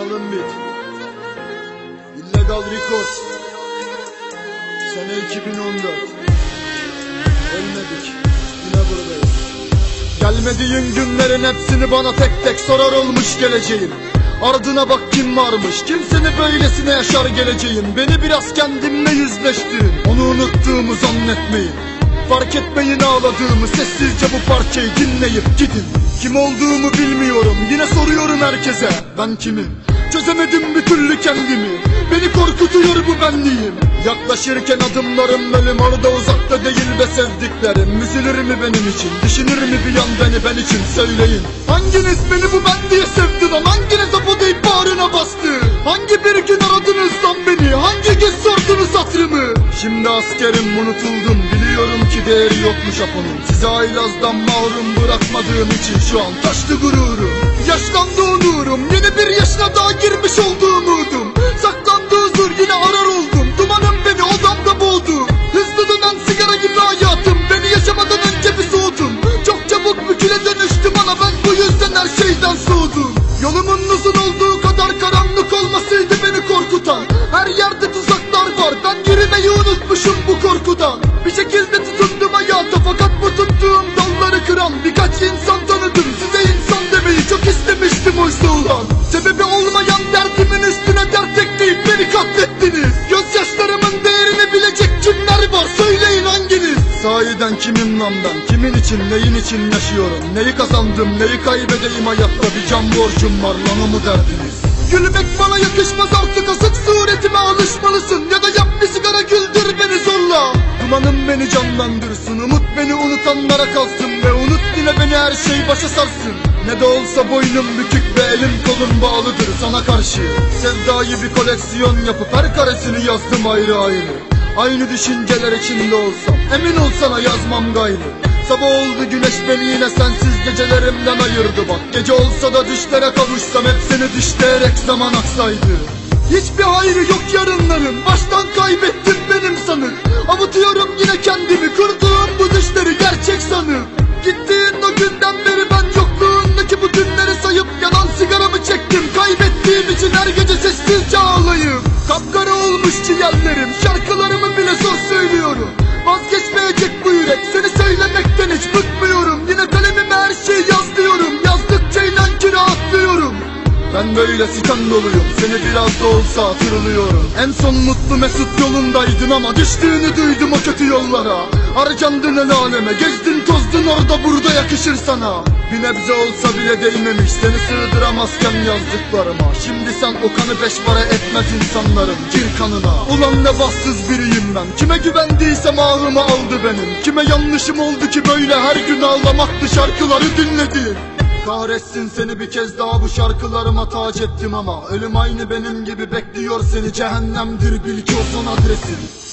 Carbon Beat Illegal Records Sene 2014 Ölmedik. Yine buradayız. Gelmediğin günlerin hepsini bana tek tek sorar olmuş geleceğim Ardına bak kim varmış Kimseni böylesine yaşar geleceğim Beni biraz kendimle yüzleştirin Onu unuttuğumu zannetmeyin. Fark etmeyin ağladığımı Sessizce bu parçayı dinleyip gidin. Kim olduğumu bilmiyorum Yine herkese. Ben kimim? Çözemedim bir türlü kendimi. Beni korkutuyor bu benliğim. Yaklaşırken adımlarım ölüm orada uzakta değil be sevdiklerim. Üzülür mü benim için? Düşünür mü bir yan beni ben için? Söyleyin. Hanginiz beni bu ben diye sevdi lan? Hanginiz apo deyip bağrına bastı? Hangi bir gün aradınız lan beni? Hangi gün sordunuz Şimdi askerim unutuldum. Biliyorum ki değeri yokmuş aponun. Size aylazdan mahrum bırakmadığım için şu an taştı gururum. Yaşlandı onurum. Yeni bir yaşına daha girmiş olduğum umudum. Saklandı huzur yine arar oldum. Dumanım beni odamda boğdu Hızlı dönen sigara gibi hayatım. Beni yaşamadan önce bir soğudun Çok çabuk büküle dönüştüm ana Ben bu yüzden her şeyden soğudum. Yolumun uzun kıran Birkaç insan tanıdım. Size insan demeyi çok istemiştim ulan Sebebi olmayan derdimin üstüne dert ekleyip beni katlettiniz. Gözyaşlarımın değerini bilecek kimler var? Söyleyin hanginiz? Sahiden kimim lan ben? Kimin için neyin için yaşıyorum? Neyi kazandım neyi kaybedeyim? Hayatta bir can borcum var lan o mu derdiniz? Gülmek bana yakışmaz artık. Asık suretime alışmalısın. Ya da yap bir sigara güldür beni zorla. Dumanım beni canlandırsın umut beni unutanlara kalsın beni her şey başa sarsın. Ne de olsa boynum bükük ve elim kolum bağlıdır sana karşı. Sevdayı bir koleksiyon yapıp her karesini yazdım ayrı ayrı. Aynı düşünceler içinde olsam Emin ol sana yazmam gayrı. Sabah oldu güneş beni yine sensiz gecelerimden ayırdı. Bak Gece olsa da düşlere kavuşsam hepsini düşleyerek zaman aksaydı. Hiçbir hayrı yok yarınların Baştan kaybettim benim sanır Avutuyorum ben böyle sitem doluyum. Seni biraz da olsa hatırlıyorum. En son mutlu mesut yolundaydın ama Düştüğünü duydum o kötü yollara. Harcandın el aleme Gezdin tozdun orada burada yakışır sana. Bir nebze olsa bile değmemiş Seni sığdıramazken yazdıklarıma. Şimdi sen o kanı beş para etmez insanların Gir kanına. Ulan ne bahtsız biriyim ben. Kime güvendiysem ağrımı aldı benim. Kime yanlışım oldu ki böyle her gün ağlamaklı şarkıları dinledim Kahretsin seni bir kez daha bu şarkılarıma tac ettim ama Ölüm aynı benim gibi bekliyor seni. Cehennemdir bil ki o son adresin